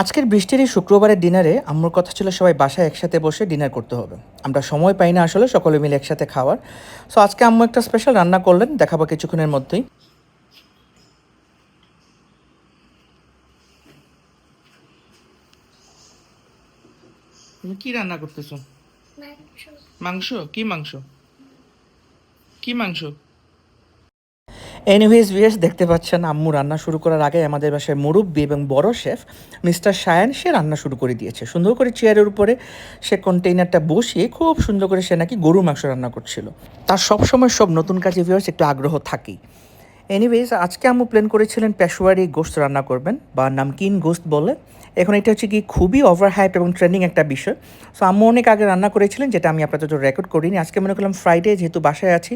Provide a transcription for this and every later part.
আজকের বৃষ্টির এই শুক্রবারের ডিনারে আম্মুর কথা ছিল সবাই বাসায় একসাথে বসে ডিনার করতে হবে। আমরা সময় পাই না আসলে সকলে মিলে একসাথে খাওয়ার। সো আজকে আম্মু একটা স্পেশাল রান্না করলেন দেখাবো কিছুক্ষণের মধ্যেই। তুমি কি রান্না করতেছো? মাংস? কি মাংস? কি মাংস? এনিওয়েজ ভিএস দেখতে পাচ্ছেন, আম্মু রান্না শুরু করার আগে আমাদের বাসায় মুরব্বী এবং বড় শেফ, মিস্টার সায়ান, সে রান্না শুরু করে দিয়েছে। সুন্দর করে চেয়ারের উপরে সে কন্টেইনারটা বসিয়ে খুব সুন্দর করে সে নাকি গরু মাংস রান্না করছিল। তার সবসময় সব নতুন কাজে ভিউয়ার্স একটু আগ্রহ থাকেই। এনিওয়েজ আজকে আম্মু প্ল্যান করেছিলেন পেশোয়ারি গোস্ত রান্না করবেন, বা নামকিন গোস্ত বলে। এখন এটা হচ্ছে কি খুবই ওভার হাইপ এবং ট্রেন্ডিং একটা বিষয়। সো আম্মু অনেক আগে রান্না করেছিলেন, যেটা আমি আপনাদের রেকর্ড করিনি। আজকে মনে করলাম ফ্রাইডে যেহেতু বাসায় আছি,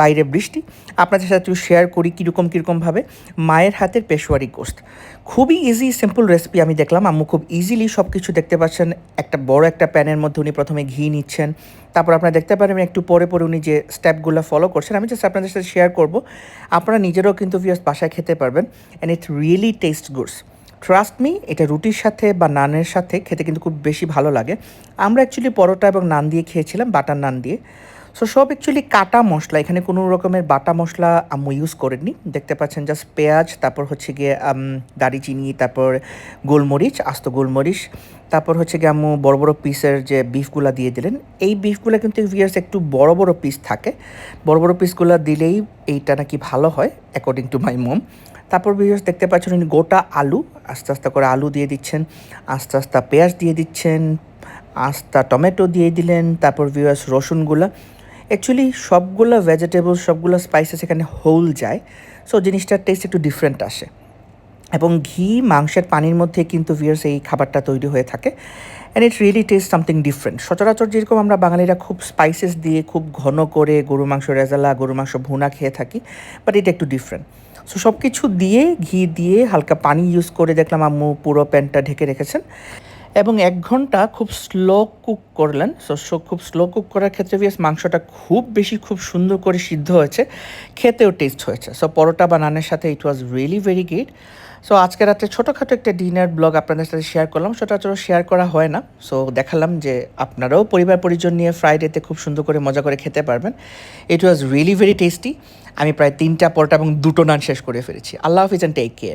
বাইরে বৃষ্টি। আপনাদের সাথে একটু শেয়ার করি কীরকম কীরকমভাবে মায়ের হাতের পেশোয়ারি গোস্ত। খুবই ইজি সিম্পল রেসিপি আমি দেখলাম। আম্মু খুব ইজিলি সব কিছু দেখতে পাচ্ছেন। একটা বড় একটা প্যানের মধ্যে উনি প্রথমে ঘি নিচ্ছেন। তারপর আপনারা দেখতে পারেন একটু পরে পরে উনি যে স্টেপগুলো ফলো করছেন, আমি জাস্ট আপনাদের সাথে শেয়ার করব। আপনারা নিজেরাও কিন্তু ভিউয়ার্স বাসায় খেতে পারবেন and it really taste goods trust me এটা রুটির সাথে বা নানের সাথে খেতে কিন্তু খুব বেশি ভালো লাগে। আমরা অ্যাকচুয়ালি পরোটা এবং নান দিয়ে খেয়েছিলাম, বাটার নান দিয়ে। সো সব অ্যাকচুয়ালি কাটা মশলা, এখানে কোনো রকমের বাটা মশলা আম্মু ইউজ করেননি। দেখতে পাচ্ছেন জাস্ট পেঁয়াজ, তারপর হচ্ছে গিয়ে দারুচিনি, তারপর গোলমরিচ, আস্ত গোলমরিচ, তারপর হচ্ছে গিয়ে আম্মু বড় বড় পিসের যে বিফগুলো দিয়ে দিলেন, এই বিফগুলো কিন্তু ভিয়ার্স একটু বড় বড় পিস থাকে। বড় বড় পিসগুলো দিলেই এইটা নাকি ভালো হয় অ্যাকর্ডিং টু মাই মোম তারপর ভিউয়ার্স দেখতে পাচ্ছেন উনি গোটা আলু, আস্তে আস্তে করে আলু দিয়ে দিচ্ছেন, আস্তে আস্তে পেঁয়াজ দিয়ে দিচ্ছেন, আস্তা টমেটো দিয়ে দিলেন, তারপর ভিউয়ার্স রসুনগুলো। অ্যাকচুয়ালি সবগুলো ভেজিটেবল সবগুলো স্পাইসেস এখানে হোল যায়। সো জিনিসটার টেস্ট একটু ডিফারেন্ট আসে। এবং ঘি মাংসের পানির মধ্যে কিন্তু ভিয়ার্স এই খাবারটা তৈরি হয়ে থাকে। And it really taste something different সচরাচর যেরকম আমরা বাঙালিরা খুব স্পাইসেস দিয়ে খুব ঘন করে গরু মাংস রেজালা গরু মাংস ভুনা খেয়ে থাকি বাট এটা একটু ডিফারেন্ট সো সব কিছু দিয়ে, ঘি দিয়ে হালকা পানি ইউজ করে দেখলাম আম্মু পুরো প্যানটা ঢেকে রেখেছেন। এবং এক ঘণ্টা খুব স্লো কুক করলেন। সো খুব স্লো কুক করার ক্ষেত্রে ভিয়াস মাংসটা খুব বেশি, খুব সুন্দর করে সিদ্ধ হয়েছে। খেতেও টেস্ট হয়েছে। সো পরোটা বা নানের সাথে it was really very good so আজকে রাতে ছোটোখাটো একটা ডিনার ব্লগ আপনাদের সাথে শেয়ার করলাম। সেটা সচরাচর শেয়ার করা হয় না। সো দেখালাম যে আপনারাও পরিবার পরিজন নিয়ে ফ্রাইডেতে খুব সুন্দর করে মজা করে খেতে পারবেন। It was really very tasty আমি প্রায় তিনটা পরোটা এবং দুটো নান শেষ করে ফেলেছি। আল্লাহ হাফিজ অ্যান্ড টেক কেয়ার